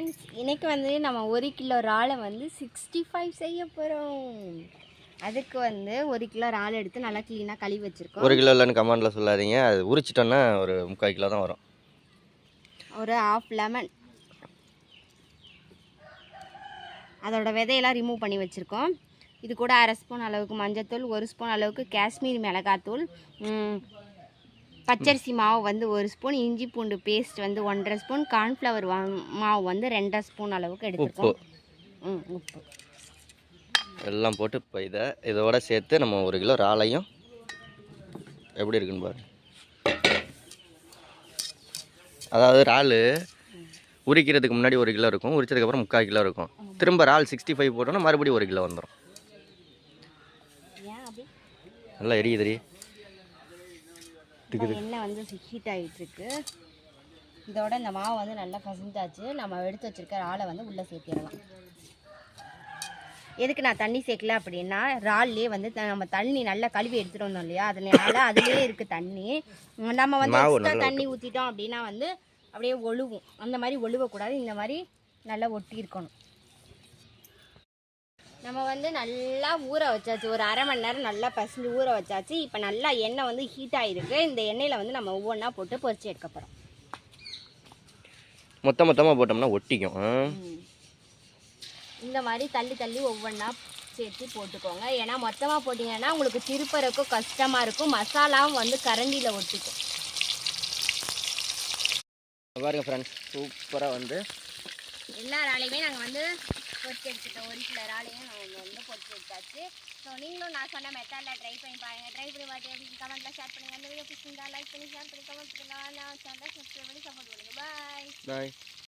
Friends இன்னைக்கு வந்து நம்ம ஒரு கிலோ இறாலை வந்து சிக்ஸ்டி ஃபைவ் செய்ய போகிறோம் அதுக்கு வந்து ஒரு கிலோ இறால் எடுத்து நல்லா க்ளீனாக கழுவி வச்சுருக்கோம். ஒரு கிலோ இல்லைன்னு கமெண்டில் சொல்லாதீங்க. அது உரிச்சிட்டோன்னா ஒரு முக்கால் கிலோ தான் வரும். ஒரு ஆஃப் லெமன் அதோட விதையெல்லாம் ரிமூவ் பண்ணி வச்சுருக்கோம். இது கூட அரை ஸ்பூன் அளவுக்கு மஞ்சத்தூள் ஒரு ஸ்பூன் அளவுக்கு காஷ்மீர் மிளகாத்தூள் பச்சரிசி மாவு வந்து ஒரு ஸ்பூன் இஞ்சி பூண்டு பேஸ்ட் வந்து ஒன்றரை ஸ்பூன் கார்ன்ஃப்ளவர் மாவு வந்து ரெண்டரை ஸ்பூன் அளவுக்கு ம் உப்பு. எல்லாம் போட்டு இப்போ இதை இதோட சேர்த்து நம்ம ஒரு கிலோ இறாலையும் எப்படி இருக்குன்னு பாரு. அதாவது இறால் உரிக்கிறதுக்கு முன்னாடி ஒரு கிலோ இருக்கும் உரிச்சதுக்கப்புறம் முக்கால் கிலோ இருக்கும். திரும்ப இறால் சிக்ஸ்டி ஃபைவ் போட்டோன்னா மறுபடியும் ஒரு கிலோ வந்துடும் நல்லா எரியுதுரி இந்த எண்ணெய் வந்து ஹீட் ஆகிட்டு இருக்கு இதோட இந்த மாவு வந்து நல்லா கசிஞ்சாச்சு. நம்ம எடுத்து வச்சிருக்க இறாலை வந்து உள்ளே சேர்த்திடலாம். எதுக்கு நான் தண்ணி சேர்க்கல அப்படின்னா இறால்லே வந்து நம்ம தண்ணி நல்லா கழுவி எடுத்துட்டு வந்தோம் இல்லையா? அதனால அதுலேயே இருக்கு தண்ணி. நம்ம வந்து தண்ணி ஊற்றிட்டோம் அப்படின்னா வந்து அப்படியே ஒழுகும். அந்த மாதிரி ஒழுவக்கூடாது இந்த மாதிரி நல்லா ஒட்டி இருக்கணும் நம்ம வந்து நல்லா ஊற வச்சாச்சு. ஒரு அரை மணி நேரம் நல்லா பசஞ்சு ஊற வச்சாச்சு. இப்போ நல்லா எண்ணெய் வந்து ஹீட் ஆகிருக்கு இந்த எண்ணெயில் வந்து நம்ம ஒவ்வொன்றா போட்டு பொரிச்சு எடுக்க போகிறோம் மொத்த மொத்தமாக போட்டோம்னா ஒட்டிக்கும்? இந்த மாதிரி தள்ளி தள்ளி ஒவ்வொன்றா சேர்த்து போட்டுக்கோங்க. ஏன்னா மொத்தமாக போட்டிங்கன்னா உங்களுக்கு திருப்பறக்கும் கஷ்டமாக இருக்கும். மசாலாவும் வந்து கரண்டியில் ஒட்டிக்கும். பாருங்க ஃப்ரெண்ட்ஸ் சூப்பராக வந்து எல்லா இறாலையுமே நாங்கள் வந்து பொறிச்சு எடுத்துட்டோம் ஒரு சில இறாலையும் நாங்கள் வந்து பொறிச்சு எடுத்தாச்சு. ஸோ நீங்களும் நான் சொன்ன மெத்தடில் ட்ரை பண்ணி பாருங்க. ட்ரை பண்ணி பார்த்து எப்படி கமெண்ட்டில் ஷேர் பண்ணுங்கள் அந்த வீடியோ பிடிச்சிருந்தா லைக் பண்ணி ஷேர் பண்ணி கமெண்ட் பண்ணுங்கள் நான் சேனல் சப்ஸ்கிரைப் பண்ணி சப்போர்ட் பண்ணுங்கள் பாய் பாய்